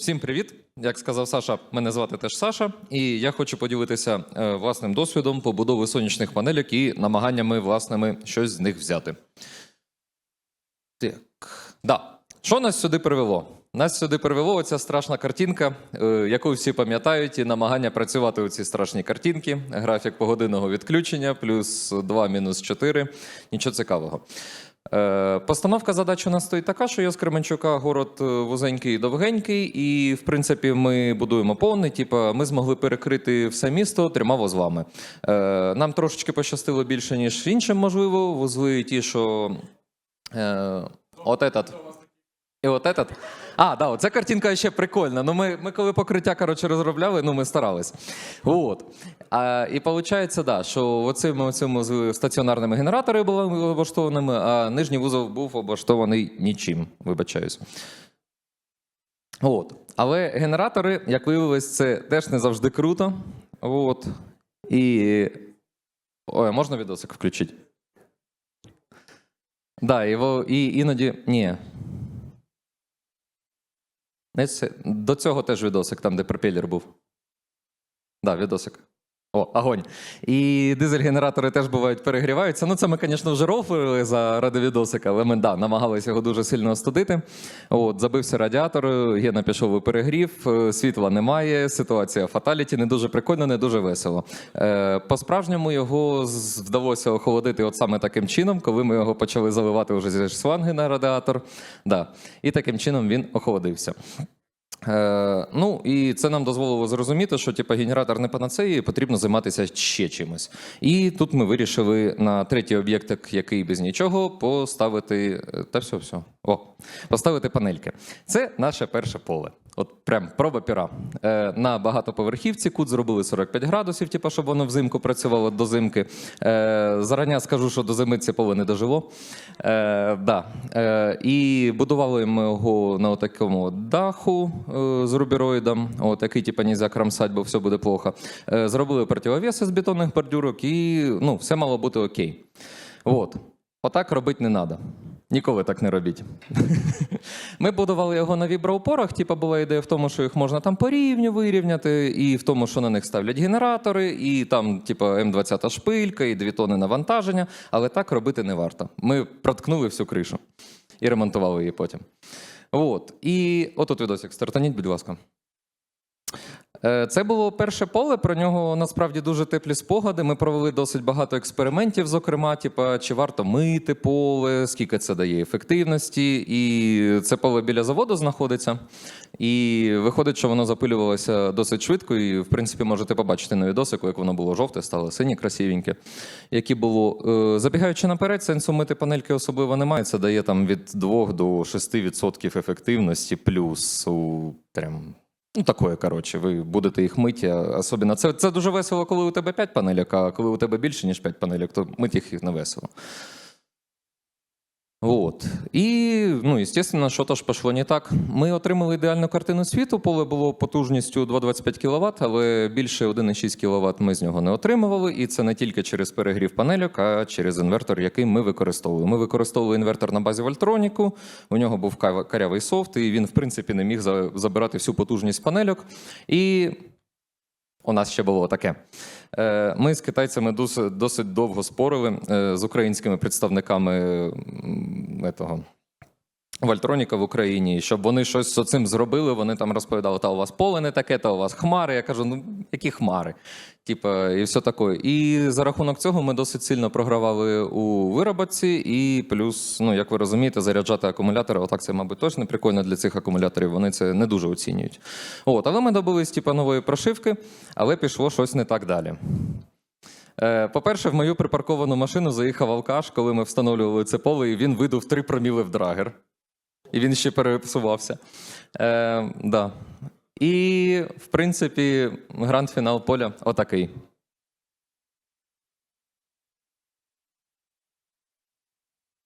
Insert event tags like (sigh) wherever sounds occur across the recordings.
Всім привіт! Як сказав Саша, мене звати теж Саша, і я хочу поділитися е, власним досвідом побудови сонячних панелек і намаганнями власними щось з них взяти. Так, да. Що нас сюди привело? Нас сюди привело оця страшна картинка, е, яку всі пам'ятають, і намагання працювати у цій страшній картинці. Графік погодинного відключення, плюс 2, мінус 4. Нічого цікавого. Е, Постановка задач у нас стоїть така, що я з Кременчука город е, вузенький і довгенький, і в принципі ми будуємо повний. Типу, ми змогли перекрити все місто трьома вузлами. Е, Нам трошечки пощастило більше, ніж іншим, можливо. Вузли ті, що. От этот. І от этот. А, да, оця картинка ще прикольна. Ну, ми, ми коли покриття коротше, розробляли, ну ми старались. От. А, і виходить, да, що оцими, оцими стаціонарними генераторами були облаштованими, а нижній вузол був облаштований нічим, вибачаюсь. От. Але генератори, як виявилось, це теж не завжди круто. От. І. Ой, можна відосик включити? Да, його і іноді. Ні. До цього теж відосик, там, де пропелер був. Да, відосик. О, огонь. І дизель-генератори теж бувають перегріваються. Ну, це ми, звісно, вже рофлили заради відосика, але ми да, намагалися його дуже сильно остудити. От, забився радіатор, Гена пішов у перегрів, е, світла немає, ситуація фаталіті, не дуже прикольно, не дуже весело. Е, по-справжньому його вдалося охолодити от саме таким чином, коли ми його почали заливати вже зі шланги на радіатор. Да. І таким чином він охолодився. Е, ну і це нам дозволило зрозуміти, що типу, генератор не панацеї, потрібно займатися ще чимось. І тут ми вирішили на третій об'єкт, який без нічого, поставити е, та все, все. О, поставити панельки. Це наше перше поле. От прям проба піра. Е, на багатоповерхівці кут зробили 45 градусів, типу, щоб воно взимку працювало до зимки. Е, зарання скажу, що до зими це поле не дожило. Е, да. е, і будували ми його на такому даху е, з рубіроїдом, от, який типу, нельзя крамсать, бо все буде плохо. Е, зробили противовеси з бетонних бордюрок, і ну, все мало бути окей. От. Отак робити не треба. Ніколи так не робіть. (laughs) Ми будували його на віброупорах. Типа була ідея в тому, що їх можна там по рівню вирівняти, і в тому, що на них ставлять генератори, і там, типа, М20 шпилька, і дві тони навантаження. Але так робити не варто. Ми проткнули всю кришу і ремонтували її потім. От. І отут відосик. Стартаніть, будь ласка. Е, Це було перше поле. Про нього насправді дуже теплі спогади. Ми провели досить багато експериментів, зокрема, типа, чи варто мити поле, скільки це дає ефективності. І це поле біля заводу знаходиться. І виходить, що воно запилювалося досить швидко. І, в принципі, можете побачити на відосику, як воно було жовте, стало синє, красивеньке. Які було. Е, Забігаючи наперед, сенсу мити панельки особливо немає. Це дає там від 2 до 6% ефективності, плюс у прям Ну, такое, коротше, ви будете їх мити. Особливо це, це дуже весело, коли у тебе 5 панелек, а коли у тебе більше, ніж 5 панелек, то мити їх не весело. От. І, ну, звісно, що ж пішло не так. Ми отримали ідеальну картину світу. Поле було потужністю 2,25 кВт, але більше 1,6 кВт ми з нього не отримували. І це не тільки через перегрів панельок, а через інвертор, який ми використовували. Ми використовували інвертор на базі Вольтроніку. У нього був карявий софт, і він, в принципі, не міг забирати всю потужність панельок. І у нас ще було таке. Е, Ми з китайцями досить, довго спорили е, з українськими представниками етого. Вольтроніка в Україні, щоб вони щось з цим зробили. Вони там розповідали, та у вас поле не таке, та у вас хмари. Я кажу, ну які хмари? Типа, і все таке. І за рахунок цього ми досить сильно програвали у виробці. І плюс, ну як ви розумієте, заряджати акумулятори, отак це, мабуть, точно прикольно для цих акумуляторів. Вони це не дуже оцінюють. От, але ми добились типа нової прошивки, але пішло щось не так далі. Е, По-перше, в мою припарковану машину заїхав алкаш, коли ми встановлювали це поле, і він видув 3 проміли в драгер. І він ще перепсувався. Е, да. І, в принципі, гранд-фінал поля отакий.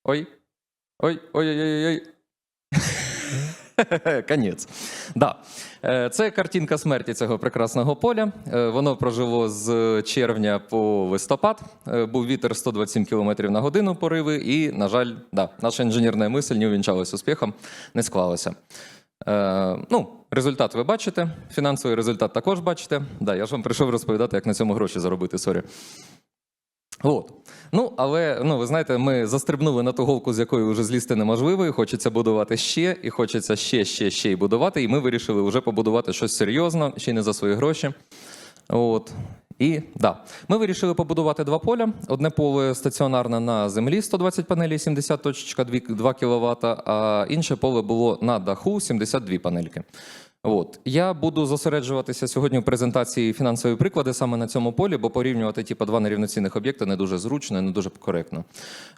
Ой. Ой, ой-ой-ой-ой. (laughs) Конець. Да. Е, Це картинка смерті цього прекрасного поля. Е, Воно прожило з червня по листопад. Е, Був вітер 127 км на годину пориви, і, на жаль, да, наша інженерна мисль не увінчалася успіхом, не склалося. Е, ну, результат ви бачите, фінансовий результат також бачите. Да, я ж вам прийшов розповідати, як на цьому гроші заробити, сорі. От. Ну, але ну, ви знаєте, ми застрибнули на ту голку, з якої вже злізти неможливо, і хочеться будувати ще, і хочеться ще, ще, ще й будувати. І ми вирішили вже побудувати щось серйозно, ще й не за свої гроші. От. І да, ми вирішили побудувати два поля. Одне поле стаціонарне на землі 120 панелей, 70.2 кВт, а інше поле було на даху 72 панельки. От я буду зосереджуватися сьогодні в презентації фінансові приклади саме на цьому полі, бо порівнювати типу, два нерівноцінних об'єкти не дуже зручно, і не дуже коректно.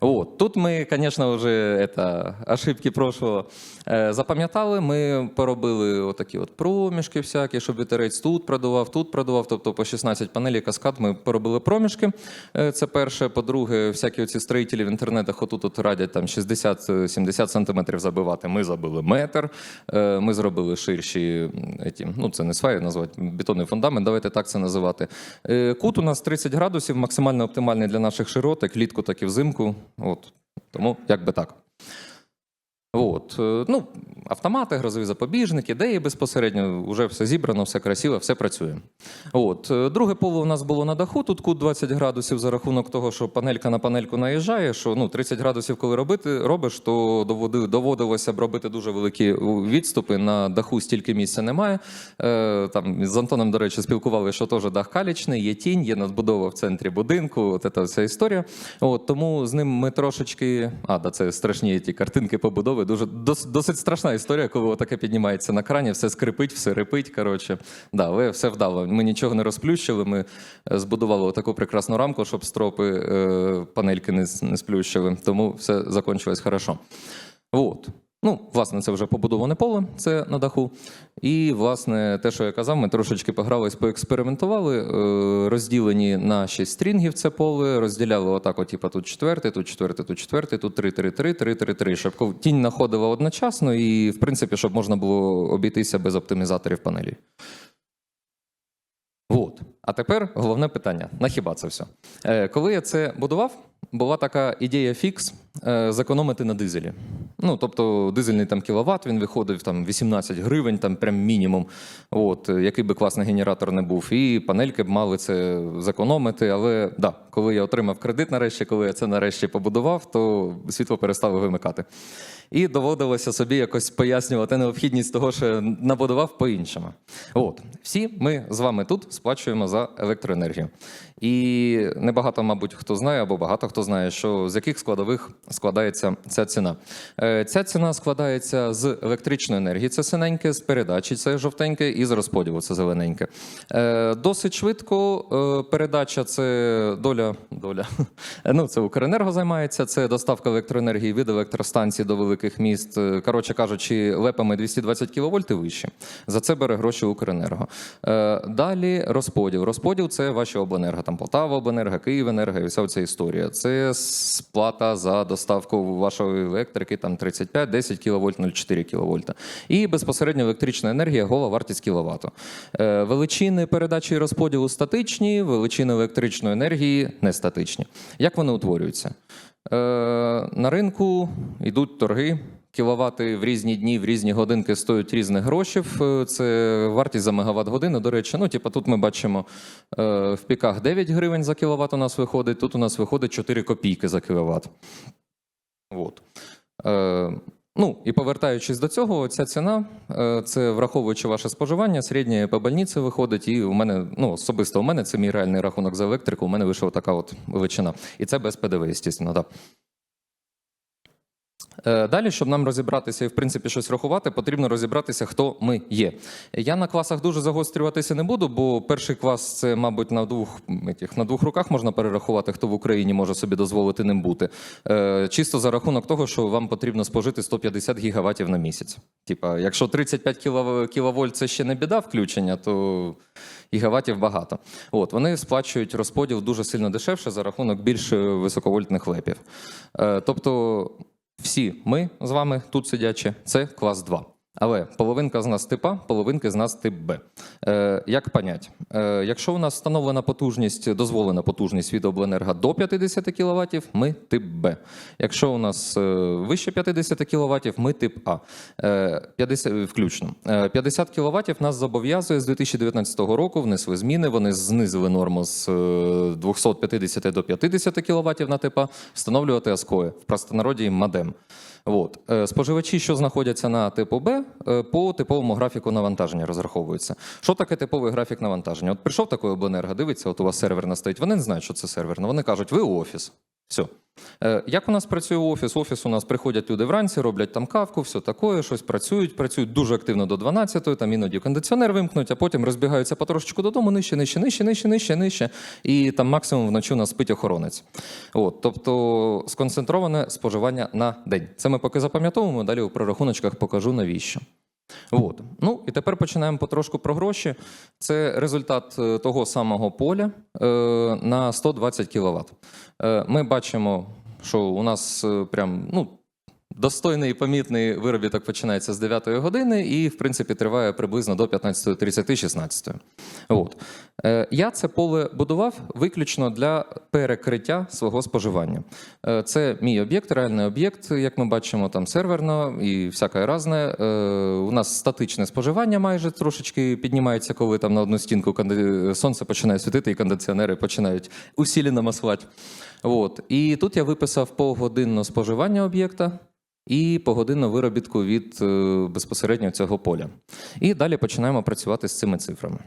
От тут ми, звісно, вже это, ошибки прошлого е, запам'ятали. Ми поробили отакі от проміжки всякі, щоб вітерець тут продував, тут продував. Тобто по 16 панелей каскад ми поробили проміжки. Е, Це перше. По-друге, всякі оці строїтелі в інтернетах отут от радять там 60-70 сантиметрів забивати. Ми забили метр. Е, Ми зробили ширші, м, ну це не сваї назвати, бетонний фундамент, давайте так це називати. Е, Кут у нас 30 градусів, максимально оптимальний для наших широт, як влітку, так і взимку. От. Тому як би так. От. е, Ну, автомати, грозові запобіжники, ідеї безпосередньо, вже все зібрано, все красиво, все працює. От. е, Друге поле у нас було на даху, тут кут 20 градусів за рахунок того, що панелька на панельку наїжджає, що ну, 30 градусів, коли робити, робиш, то доводи- доводилося б робити дуже великі відступи. На даху стільки місця немає. Е, Там з Антоном, до речі, спілкувалися, що теж дах калічний, є тінь, є надбудова в центрі будинку. От ця вся історія. От, тому з ним ми трошечки. А, да, це страшні ті картинки побудови. Дуже дос- досить страшна історія, коли отаке піднімається на крані, все скрипить, все рипить. Коротше, да, але все вдало. Ми нічого не розплющили. Ми е, збудували таку прекрасну рамку, щоб стропи е, панельки не, не сплющили. Тому все закончилось хорошо. От. Ну, власне, це вже побудоване поле, це на даху. І, власне, те, що я казав, ми трошечки погрались, поекспериментували. Е, розділені на 6 стрінгів це поле, розділяли отак, от, типу, тут четвертий, тут четвертий, тут четвертий, тут 3-3-3, 3-3-3, щоб тінь находила одночасно і, в принципі, щоб можна було обійтися без оптимізаторів панелі. От. А тепер головне питання: на хіба це все? Е, коли я це будував, була така ідея фікс е, зекономити на дизелі. Ну, тобто, дизельний там кіловат, він виходив там 18 гривень, там прям мінімум. От, який би класний генератор не був. І панельки б мали це зекономити. Але да, коли я отримав кредит нарешті, коли я це нарешті побудував, то світло перестало вимикати. І доводилося собі якось пояснювати необхідність того, що я набудував по-іншому. От, всі ми з вами тут сплачуємо за електроенергію. І небагато, мабуть, хто знає, або багато хто знає, що з яких складових складається ця ціна. Е, Ця ціна складається з електричної енергії, це синеньке, з передачі це жовтеньке, і з розподілу це зелененьке. Е, Досить швидко е, передача це доля. доля. (laughs) Ну, це Укренерго займається, це доставка електроенергії від електростанцій до великих міст. Коротше кажучи, лепами 220 кВт вище. За це бере гроші Укренерго. Далі розподіл. Розподіл це ваші обленерго, там Полтава обленерго, Київенерго і вся ця історія. Це сплата за доставку вашої електрики, там 35, 10 кВт, 0,4 кВт. І безпосередньо електрична енергія, гола вартість кіловату. Е, Величини передачі розподілу статичні, величини електричної енергії не статичні. Як вони утворюються? Е, На ринку йдуть торги. Кіловати в різні дні, в різні годинки стоять різних грошів. Е, Це вартість за мегаватт годину. До речі, ну типу, тут ми бачимо е, в піках 9 гривень за кіловат у нас виходить. Тут у нас виходить 4 копійки за кіловат. От. Е, ну і повертаючись до цього, ця ціна це враховуючи ваше споживання, середнє по больниці виходить. І у мене, ну особисто у мене це мій реальний рахунок за електрику. У мене вийшла така от величина. І це без ПДВ, звісно, так. Е, Далі, щоб нам розібратися і в принципі щось рахувати, потрібно розібратися, хто ми є. Я на класах дуже загострюватися не буду, бо перший клас це, мабуть, на двох на двох руках можна перерахувати, хто в Україні може собі дозволити ним бути. Е, Чисто за рахунок того, що вам потрібно спожити 150 гігаватів на місяць. Типа, якщо 35 кілов- кіловольт це ще не біда включення, то гігаватів багато. От вони сплачують розподіл дуже сильно дешевше за рахунок більш високовольтних лепів. Е, Тобто всі ми з вами тут сидячі, це клас 2. Але половинка з нас тип А, половинки з нас тип Б. Е, як понять? Е, якщо у нас встановлена потужність, дозволена потужність від обленерго до 50 кВт, ми тип Б. Якщо у нас е, вище 50 кВт, ми тип А. Е, 50, включно. Е, 50 кВт нас зобов'язує з 2019 року, внесли зміни, вони знизили норму з е, 250 до 50 кВт на тип А, встановлювати АСКОє, в простонароді модем. От. Е, Споживачі, що знаходяться на типу Б, е, по типовому графіку навантаження розраховуються. Що таке типовий графік навантаження? От прийшов такий обленерго, дивиться, от у вас серверна стоїть. Вони не знають, що це серверна. Вони кажуть, ви офіс. Все. Як у нас працює офіс? Офіс у нас приходять люди вранці, роблять там кавку, все таке, щось працюють, працюють дуже активно до 12-ї, там іноді кондиціонер вимкнуть, а потім розбігаються потрошечку додому, нижче, нижче, нижче, нижче, нижче, нижче. І там максимум вночі у нас спить охоронець. От, тобто сконцентроване споживання на день. Це ми поки запам'ятовуємо, далі у прорахуночках покажу навіщо. От. Ну і тепер починаємо потрошку про гроші. Це результат е, того самого поля е, на 120 кВт. Е, ми бачимо, що у нас е, прям ну, достойний і помітний виробіток починається з 9 години і, в принципі, триває приблизно до 15.30-16. От. Е, я це поле будував виключно для перекриття свого споживання. Е, Це мій об'єкт, реальний об'єкт, як ми бачимо, там серверно і всяке разне. Е, У нас статичне споживання майже трошечки піднімається, коли там на одну стінку сонце починає світити, і кондиціонери починають усілено маслати. От. І тут я виписав погодинне споживання об'єкта. І погодинну виробітку від е, безпосередньо цього поля. І далі починаємо працювати з цими цифрами.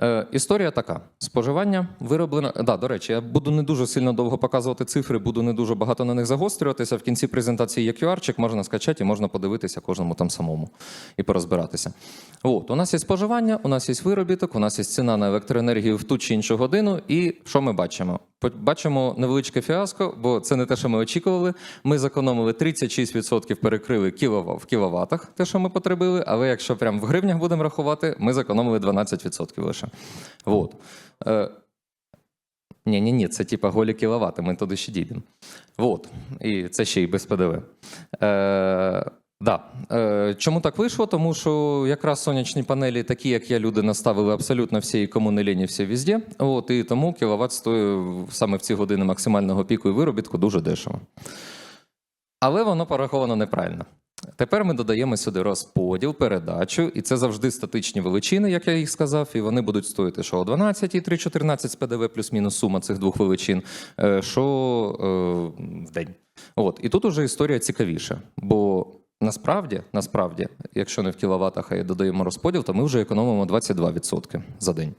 Е, історія така: споживання вироблено. Да, до речі, я буду не дуже сильно довго показувати цифри, буду не дуже багато на них загострюватися. В кінці презентації є QR-чик, можна скачати і можна подивитися кожному там самому і порозбиратися. От, у нас є споживання, у нас є виробіток, у нас є ціна на електроенергію в ту чи іншу годину. І що ми бачимо? Бачимо невеличке фіаско, бо це не те, що ми очікували. Ми зекономили 36% перекрили в кіловатах, те, що ми потребили. Але якщо прям в гривнях будемо рахувати, ми зекономили 12% лише. Вот. Ні, ні, ні, це типа голі кіловати, ми туди ще дійдемо. Вот. І це ще й без ПДВ. Е, да. Е, чому так вийшло? Тому що якраз сонячні панелі, такі, як я, люди наставили абсолютно всі, і кому не ліні, всі везде. От, і тому кіловат стоїть саме в ці години максимального піку і виробітку дуже дешево. Але воно пораховано неправильно. Тепер ми додаємо сюди розподіл, передачу, і це завжди статичні величини, як я їх сказав, і вони будуть стоїти що о 12 і 3,14 з ПДВ плюс-мінус сума цих двох величин, е, що е, в день. От. І тут уже історія цікавіша, бо насправді, насправді, якщо не в кіловатах, а додаємо розподіл, то ми вже економимо 22% за день.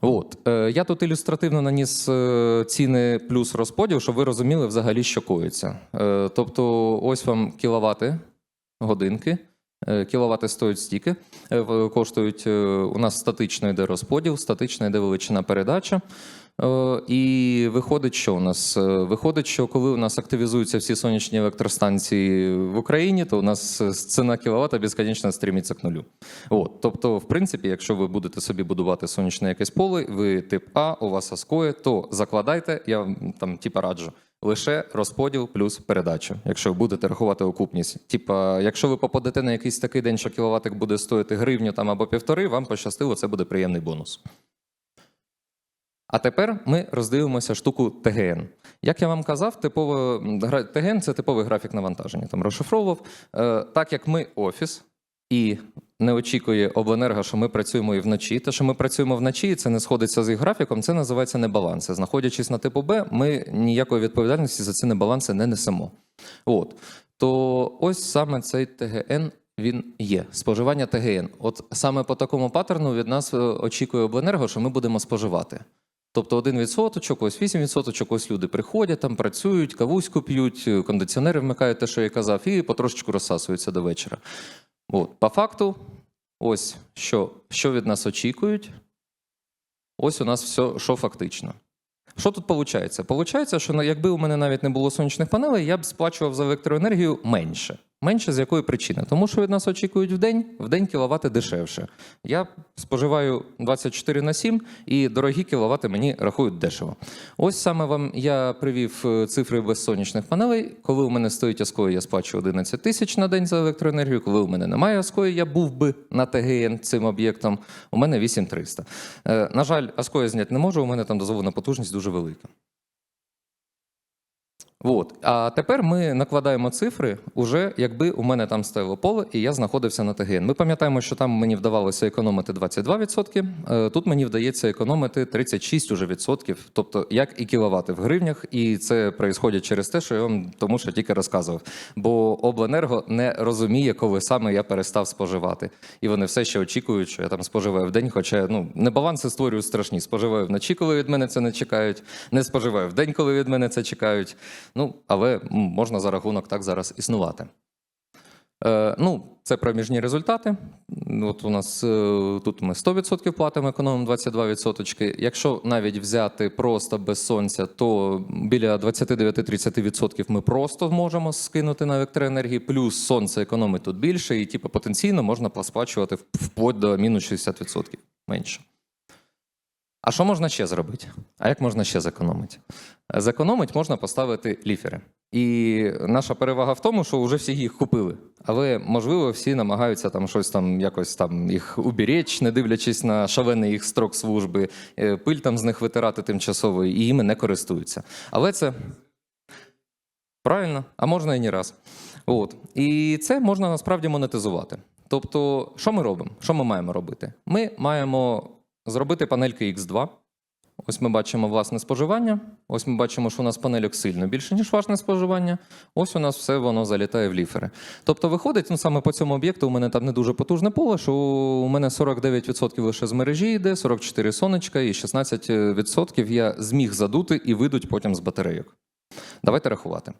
От е, я тут ілюстративно наніс е, ціни плюс розподіл, щоб ви розуміли взагалі, що коїться. Е, тобто, ось вам кіловати годинки. Кіловати стоять стільки, коштують у нас статично йде розподіл, статично йде величина передача. Е, І виходить, що у нас? Е, Виходить, що коли у нас активізуються всі сонячні електростанції в Україні, то у нас ціна кіловата безконечно стрімиться к нулю. От, тобто, в принципі, якщо ви будете собі будувати сонячне якесь поле, ви тип А, у вас аскоє, то закладайте, я там типа раджу. Лише розподіл плюс передача, якщо ви будете рахувати окупність. Типа, якщо ви попадете на якийсь такий день, що кіловатик буде стоїти гривню там або півтори, вам пощастило, це буде приємний бонус. А тепер ми роздивимося штуку ТГН. Як я вам казав, типово, ТГН це типовий графік навантаження. Там розшифровував. Е, так як ми офіс і не очікує обленерго, що ми працюємо і вночі. Те, що ми працюємо вночі, і це не сходиться з їх графіком, це називається небаланси. Знаходячись на типу Б, ми ніякої відповідальності за ці небаланси не несемо. От. То ось саме цей ТГН він є. Споживання ТГН. От саме по такому паттерну від нас е, очікує обленерго, що ми будемо споживати. Тобто один відсоточок, ось 8 відсоточок, ось люди приходять, там працюють, кавуську п'ють, е, кондиціонери вмикають, те, що я казав, і потрошечку розсасуються до вечора. От, по факту, ось що, що від нас очікують, ось у нас все, що фактично. Що тут виходить? Получається, що якби у мене навіть не було сонячних панелей, я б сплачував за електроенергію менше. Менше з якої причини? Тому що від нас очікують в день, в день кіловати дешевше. Я споживаю 24 на 7, і дорогі кіловати мені рахують дешево. Ось саме вам я привів е, цифри без сонячних панелей. Коли у мене стоїть Аскої, я сплачу 11 тисяч на день за електроенергію. Коли у мене немає Аскої, я був би на ТГН цим об'єктом. У мене 8300. Е, на жаль, Аскої зняти не можу, у мене там дозволена потужність дуже велика. От. А тепер ми накладаємо цифри, уже якби у мене там стояло поле, і я знаходився на ТГН. Ми пам'ятаємо, що там мені вдавалося економити 22%, е, тут мені вдається економити 36 уже відсотків, тобто як і кіловати в гривнях, і це відбувається через те, що я вам тому що тільки розказував. Бо обленерго не розуміє, коли саме я перестав споживати. І вони все ще очікують, що я там споживаю в день, хоча ну не баланси створюють страшні. Споживаю вночі, коли від мене це не чекають, не споживаю в день, коли від мене це чекають. Ну, але можна за рахунок так зараз існувати. Е, ну, це проміжні результати. От у нас е, тут ми 100% платимо, економимо 22%. Якщо навіть взяти просто без сонця, то біля 29-30% ми просто можемо скинути на електроенергії, плюс сонце економить тут більше, і типу, потенційно можна сплачувати вплоть до мінус 60% менше. А що можна ще зробити? А як можна ще зекономити? Зекономити можна поставити ліфери. І наша перевага в тому, що вже всі їх купили. Але можливо всі намагаються там щось там якось там їх уберечь, не дивлячись на шалений їх строк служби, е, пиль там з них витирати тимчасово, і їми не користуються. Але це правильно, а можна і не раз. От. І це можна насправді монетизувати. Тобто, що ми робимо? Що ми маємо робити? Ми маємо зробити панельки X2. Ось ми бачимо власне споживання. Ось ми бачимо, що у нас панельок сильно більше, ніж власне споживання. Ось у нас все воно залітає в ліфери. Тобто, виходить, ну саме по цьому об'єкту у мене там не дуже потужне поле, що у мене 49% лише з мережі йде, 44 сонечка і 16% я зміг задути і видуть потім з батарейок. Давайте рахувати.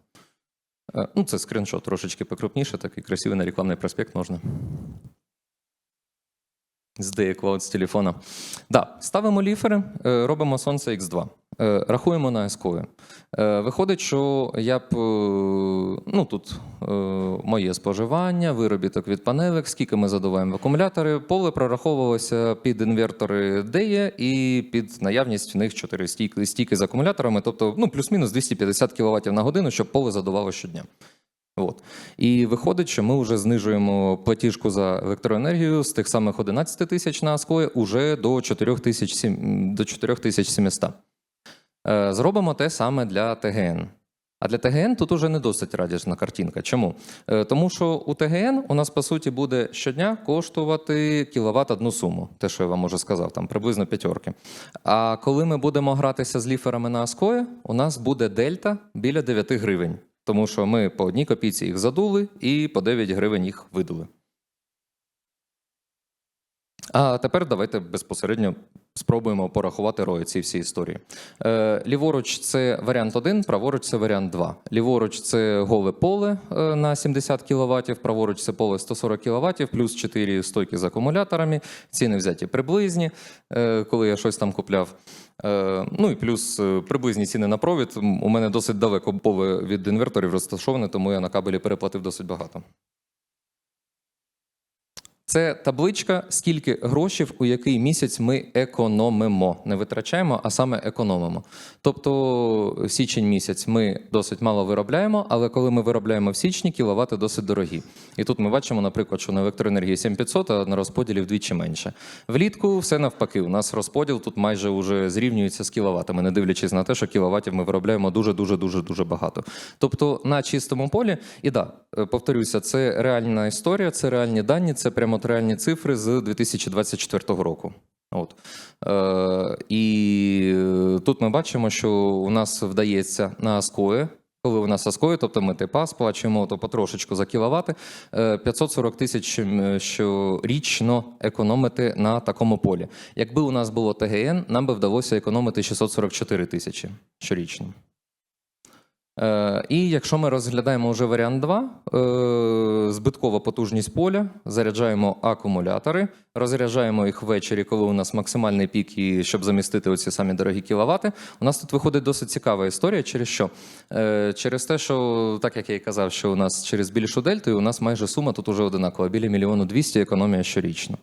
Е, Ну, це скріншот трошечки покрупніше, такий красивий на рекламний проспект можна. З деякого з телефона. Да, ставимо ліфери, е, робимо сонце X2. Е, Рахуємо на СКО. Виходить, що я б е, ну тут е, моє споживання, виробіток від панелек, скільки ми задуваємо в акумулятори. Поле прораховувалося під інвертори DE і під наявність в них 4 стійки, стійки з акумуляторами, тобто ну, плюс-мінус 250 кВт на годину, щоб поле задувало щодня. От. І виходить, що ми вже знижуємо платіжку за електроенергію з тих самих 11 тисяч на Аскої уже до 4700. До 4700. Е, Зробимо те саме для ТГН. А для ТГН тут уже не досить радісна картинка. Чому? Е, Тому що у ТГН у нас, по суті, буде щодня коштувати кіловат одну суму, те, що я вам уже сказав, там приблизно п'ятерки. А коли ми будемо гратися з ліферами на Аскої, у нас буде дельта біля 9 гривень. Тому що ми по одній копійці їх задули і по 9 гривень їх видули. А тепер давайте безпосередньо спробуємо порахувати рої ці всі історії. Е, ліворуч це варіант 1, праворуч це варіант 2. Ліворуч це голе поле е, на 70 кВт, праворуч це поле 140 кВт, плюс 4 стойки з акумуляторами. Ціни взяті приблизні, е, коли я щось там купляв. Е, ну і плюс е, приблизні ціни на провід. У мене досить далеко поле від інверторів розташоване, тому я на кабелі переплатив досить багато. Це табличка, скільки грошей у який місяць ми економимо. Не витрачаємо, а саме економимо. Тобто січень місяць ми досить мало виробляємо, але коли ми виробляємо в січні, кіловати досить дорогі. І тут ми бачимо, наприклад, що на електроенергії 7500, а на розподілі вдвічі менше. Влітку все навпаки. У нас розподіл тут майже уже зрівнюється з кіловатами, не дивлячись на те, що кіловатів ми виробляємо дуже дуже дуже дуже багато. Тобто на чистому полі, і да, е, повторюся, це реальна історія, це реальні дані, це прямо от реальні цифри з 2024 року. От. Е, і е, тут ми бачимо, що у нас вдається на Аскої, коли у нас Аскої, тобто ми ТПА сплачуємо то потрошечку за кіловати, е, 540 тисяч щорічно економити на такому полі. Якби у нас було ТГН, нам би вдалося економити 644 тисячі щорічно. Е, і якщо ми розглядаємо вже варіант 2, е, збиткова потужність поля, заряджаємо акумулятори, розряджаємо їх ввечері, коли у нас максимальний пік, і щоб замістити оці самі дорогі кіловати. У нас тут виходить досить цікава історія. Через що? Е, через те, що, так як я і казав, що у нас через більшу дельту, і у нас майже сума тут уже одинакова, біля мільйону двісті економія щорічно.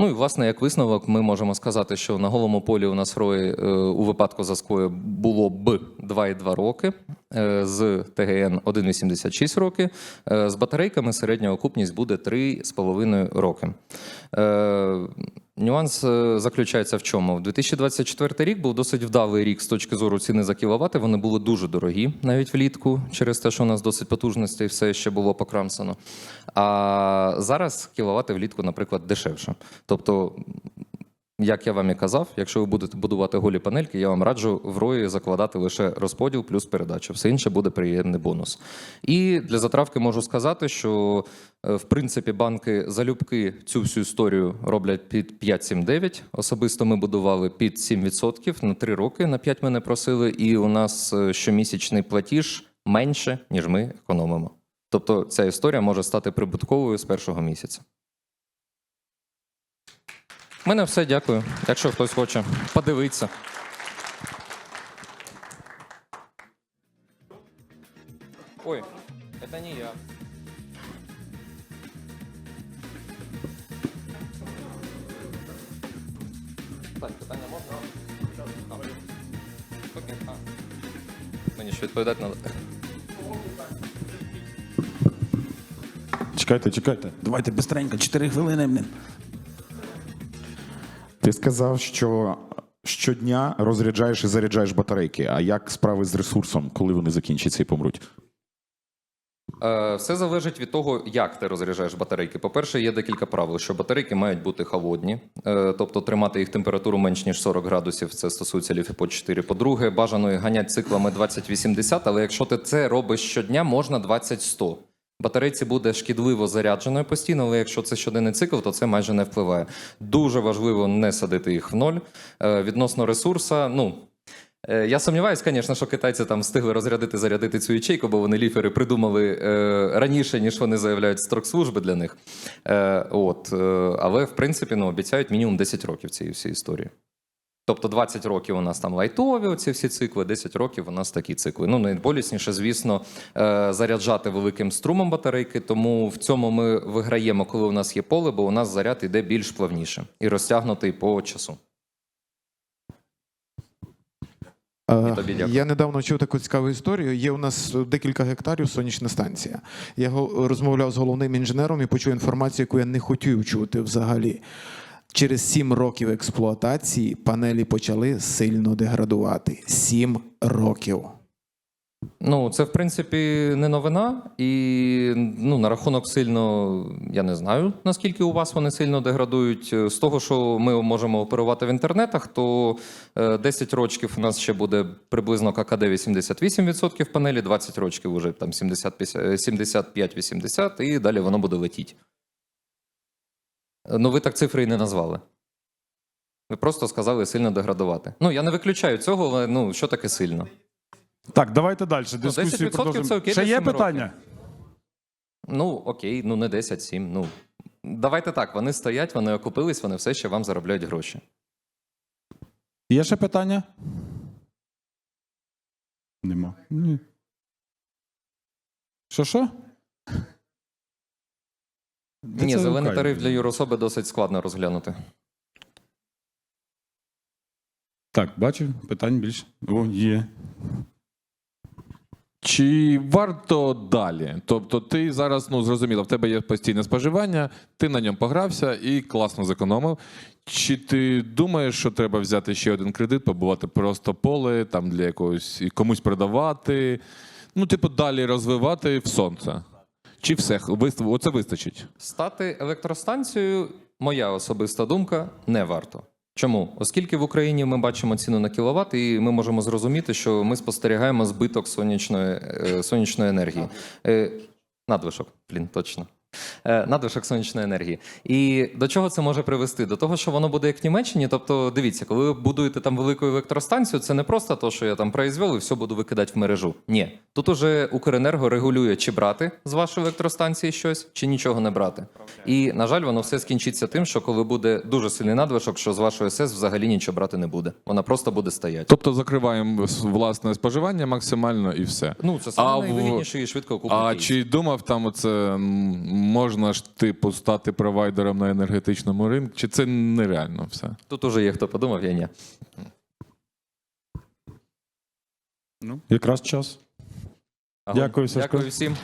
Ну і власне, як висновок, ми можемо сказати, що на голому полі у нас рої е, у випадку заскою було б 2,2 роки, е, з ТГН 1,86 роки. Е, з батарейками середня окупність буде 3,5 роки. Нюанс е, заключається в чому? В 2024 рік був досить вдалий рік з точки зору ціни за кіловати. Вони були дуже дорогі навіть влітку, через те, що у нас досить потужностей все ще було покрамсано. А зараз кіловати влітку, наприклад, дешевше. Тобто, як я вам і казав, якщо ви будете будувати голі панельки, я вам раджу в рої закладати лише розподіл плюс передачу. Все інше буде приємний бонус. І для затравки можу сказати, що е, в принципі банки залюбки цю всю історію роблять під 5-7-9. Особисто ми будували під 7% на 3 роки. На 5 мене просили, і у нас е, щомісячний платіж менше, ніж ми економимо. Тобто ця історія може стати прибутковою з першого місяця. У мене все, дякую. Якщо хтось хоче подивитися. Ой, це не я. Так, питання можна? Окей. Мені ж відповідати треба. Чекайте, чекайте. Давайте бистренько, 4 хвилини. Ти сказав, що щодня розряджаєш і заряджаєш батарейки. А як справи з ресурсом, коли вони закінчаться і помруть? Е, Все залежить від того, як ти розряджаєш батарейки. По-перше, є декілька правил, що батарейки мають бути холодні, е, тобто тримати їх температуру менш ніж 40 градусів. Це стосується ліфіпод 4. По-друге, бажано їх ганять циклами 20-80, але якщо ти це робиш щодня, можна 20-100. Батарейці буде шкідливо зарядженою постійно, але якщо це щоденний цикл, то це майже не впливає. Дуже важливо не садити їх в ноль. Е, Відносно ресурса, ну. Е, Я сумніваюся, звісно, що китайці там встигли розрядити зарядити цю ячейку, бо вони ліфери придумали е, раніше, ніж вони заявляють строк служби для них. Е, от, е, але в принципі ну, обіцяють мінімум 10 років цієї всієї історії. Тобто 20 років у нас там лайтові, оці всі цикли, 10 років у нас такі цикли. Ну, найболісніше, звісно, е, заряджати великим струмом батарейки, тому в цьому ми виграємо, коли у нас є поле, бо у нас заряд іде більш плавніше і розтягнутий по часу. Е, тобі дякую. Я недавно чув таку цікаву історію. Є у нас декілька гектарів сонячна станція. Я розмовляв з головним інженером і почув інформацію, яку я не хотів чути взагалі. Через сім років експлуатації панелі почали сильно деградувати. Сім років. Ну, це в принципі не новина, і ну на рахунок сильно я не знаю наскільки у вас вони сильно деградують. З того, що ми можемо оперувати в інтернетах, то е, 10 років у нас ще буде приблизно ККД 88% панелі, 20 років уже там 75-80, і далі воно буде летіти. Ну, ви так цифри і не назвали. Ви просто сказали сильно деградувати. Ну, я не виключаю цього, але ну що таке сильно? Так, давайте далі. Дискусію 10% продовжимо. це окей Ще для є семи питання? Ну, окей, ну не 10, 7. Ну давайте так. Вони стоять, вони окупились, вони все ще вам заробляють гроші. Є ще питання? Нема. Ні. Що що? Де Ні, це зелений тариф для юрособи досить складно розглянути. Так, бачив, питань більше. О, є. Чи варто далі? Тобто, ти зараз ну зрозуміло, в тебе є постійне споживання, ти на ньому погрався і класно зекономив. Чи ти думаєш, що треба взяти ще один кредит, побувати просто поле там для якогось і комусь продавати? Ну, типу, далі розвивати в сонце? Чи все вист- оце вистачить? Стати електростанцією, моя особиста думка, не варто. Чому? Оскільки в Україні ми бачимо ціну на кіловат, і ми можемо зрозуміти, що ми спостерігаємо збиток сонячної, е, сонячної енергії. надвишок, Надлишок, блін, точно. Е, Надлишок сонячної енергії. І до чого це може привести? До того, що воно буде як в Німеччині. Тобто, дивіться, коли ви будуєте там велику електростанцію, це не просто то, що я там произвел і все буду викидати в мережу. Ні. Тут уже Укренерго регулює, чи брати з вашої електростанції щось, чи нічого не брати. І, на жаль, воно все скінчиться тим, що коли буде дуже сильний надлишок, що з вашої СЕС взагалі нічого брати не буде. Вона просто буде стояти. Тобто закриваємо власне споживання максимально і все. Ну, це саме в- і швидко окупний А чи думав там оце можна ж типу стати провайдером на енергетичному ринку? Чи це нереально все? Тут уже є хто подумав, я ні. Якраз час. Дякую, Сашко. Дякую всім.